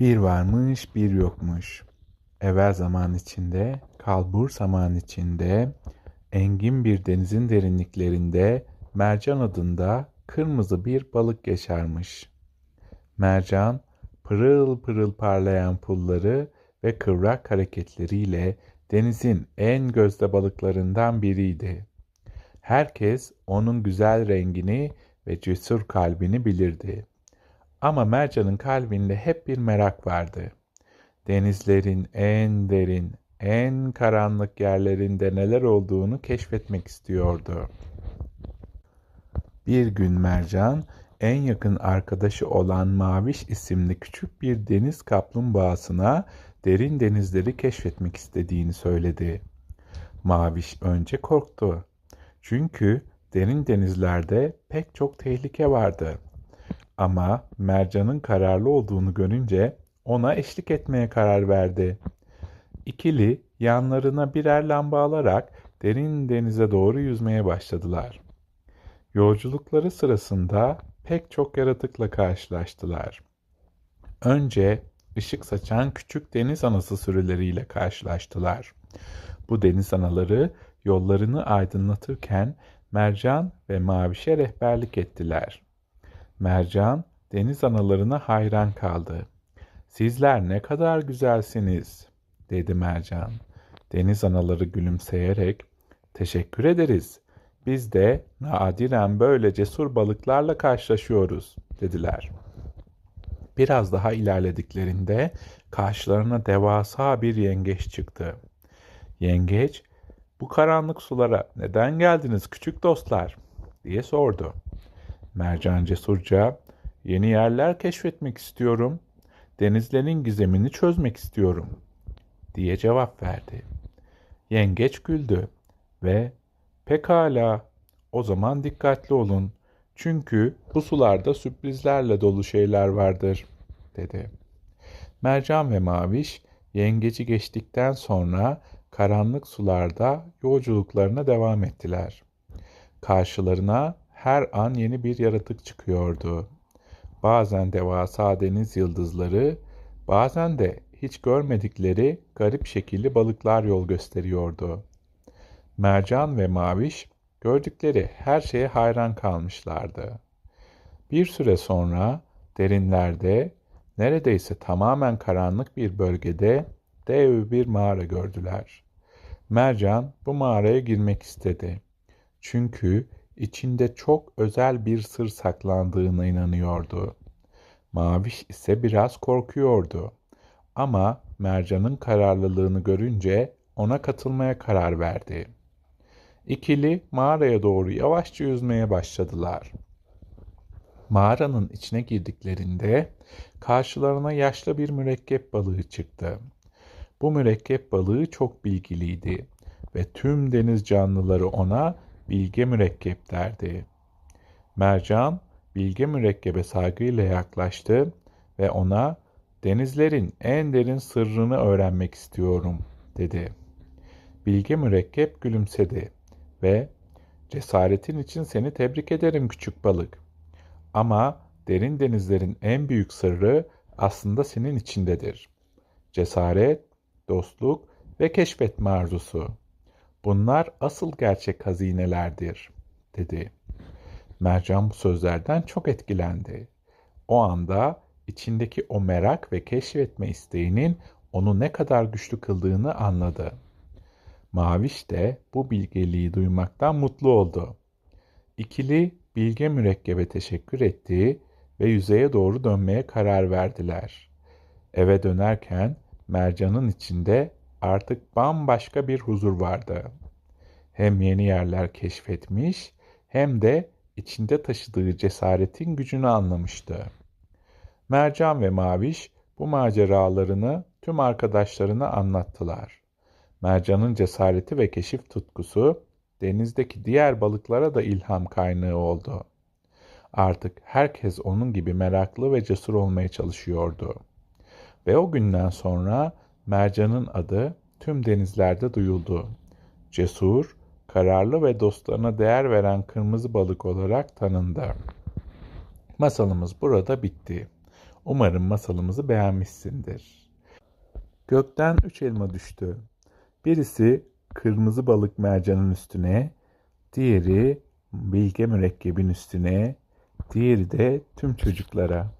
Bir varmış bir yokmuş. Evvel zaman içinde, kalbur zaman içinde, engin bir denizin derinliklerinde mercan adında kırmızı bir balık yaşarmış. Mercan, pırıl pırıl parlayan pulları ve kıvrak hareketleriyle denizin en gözde balıklarından biriydi. Herkes onun güzel rengini ve cesur kalbini bilirdi. Ama Mercan'ın kalbinde hep bir merak vardı. Denizlerin en derin, en karanlık yerlerinde neler olduğunu keşfetmek istiyordu. Bir gün Mercan, en yakın arkadaşı olan Maviş isimli küçük bir deniz kaplumbağasına derin denizleri keşfetmek istediğini söyledi. Maviş önce korktu. Çünkü derin denizlerde pek çok tehlike vardı. Ama Mercan'ın kararlı olduğunu görünce ona eşlik etmeye karar verdi. İkili yanlarına birer lamba alarak derin denize doğru yüzmeye başladılar. Yolculukları sırasında pek çok yaratıkla karşılaştılar. Önce ışık saçan küçük deniz anası sürüleriyle karşılaştılar. Bu deniz anaları yollarını aydınlatırken Mercan ve Maviş'e rehberlik ettiler. Mercan deniz analarına hayran kaldı. Sizler ne kadar güzelsiniz, dedi Mercan. Deniz anaları gülümseyerek, teşekkür ederiz. Biz de nadiren böyle cesur balıklarla karşılaşıyoruz, dediler. Biraz daha ilerlediklerinde karşılarına devasa bir yengeç çıktı. Yengeç, bu karanlık sulara neden geldiniz küçük dostlar? diye sordu. Mercan cesurca, yeni yerler keşfetmek istiyorum, denizlerin gizemini çözmek istiyorum, diye cevap verdi. Yengeç güldü ve pekala o zaman dikkatli olun çünkü bu sularda sürprizlerle dolu şeyler vardır, dedi. Mercan ve Maviş yengeci geçtikten sonra karanlık sularda yolculuklarına devam ettiler. Karşılarına her an yeni bir yaratık çıkıyordu. Bazen devasa deniz yıldızları, bazen de hiç görmedikleri garip şekilli balıklar yol gösteriyordu. Mercan ve Maviş gördükleri her şeye hayran kalmışlardı. Bir süre sonra derinlerde, neredeyse tamamen karanlık bir bölgede dev bir mağara gördüler. Mercan bu mağaraya girmek istedi. Çünkü içinde çok özel bir sır saklandığına inanıyordu. Maviş ise biraz korkuyordu. Ama Mercan'ın kararlılığını görünce ona katılmaya karar verdi. İkili mağaraya doğru yavaşça yüzmeye başladılar. Mağaranın içine girdiklerinde karşılarına yaşlı bir mürekkep balığı çıktı. Bu mürekkep balığı çok bilgiliydi ve tüm deniz canlıları ona bilge mürekkep derdi. Mercan bilge mürekkebe saygıyla yaklaştı ve ona denizlerin en derin sırrını öğrenmek istiyorum dedi. Bilge mürekkep gülümsedi ve cesaretin için seni tebrik ederim küçük balık. Ama derin denizlerin en büyük sırrı aslında senin içindedir. Cesaret, dostluk ve keşfetme arzusu. Bunlar asıl gerçek hazinelerdir, dedi. Mercan bu sözlerden çok etkilendi. O anda içindeki o merak ve keşfetme isteğinin onu ne kadar güçlü kıldığını anladı. Maviş de bu bilgeliği duymaktan mutlu oldu. İkili bilge mürekkebe teşekkür etti ve yüzeye doğru dönmeye karar verdiler. Eve dönerken Mercan'ın içinde artık bambaşka bir huzur vardı. Hem yeni yerler keşfetmiş hem de içinde taşıdığı cesaretin gücünü anlamıştı. Mercan ve Maviş bu maceralarını tüm arkadaşlarına anlattılar. Mercan'ın cesareti ve keşif tutkusu denizdeki diğer balıklara da ilham kaynağı oldu. Artık herkes onun gibi meraklı ve cesur olmaya çalışıyordu. Ve o günden sonra Mercan'ın adı tüm denizlerde duyuldu. Cesur, kararlı ve dostlarına değer veren kırmızı balık olarak tanındı. Masalımız burada bitti. Umarım masalımızı beğenmişsindir. Gökten üç elma düştü. Birisi kırmızı balık mercanın üstüne, diğeri bilge mürekkebin üstüne, diğeri de tüm çocuklara.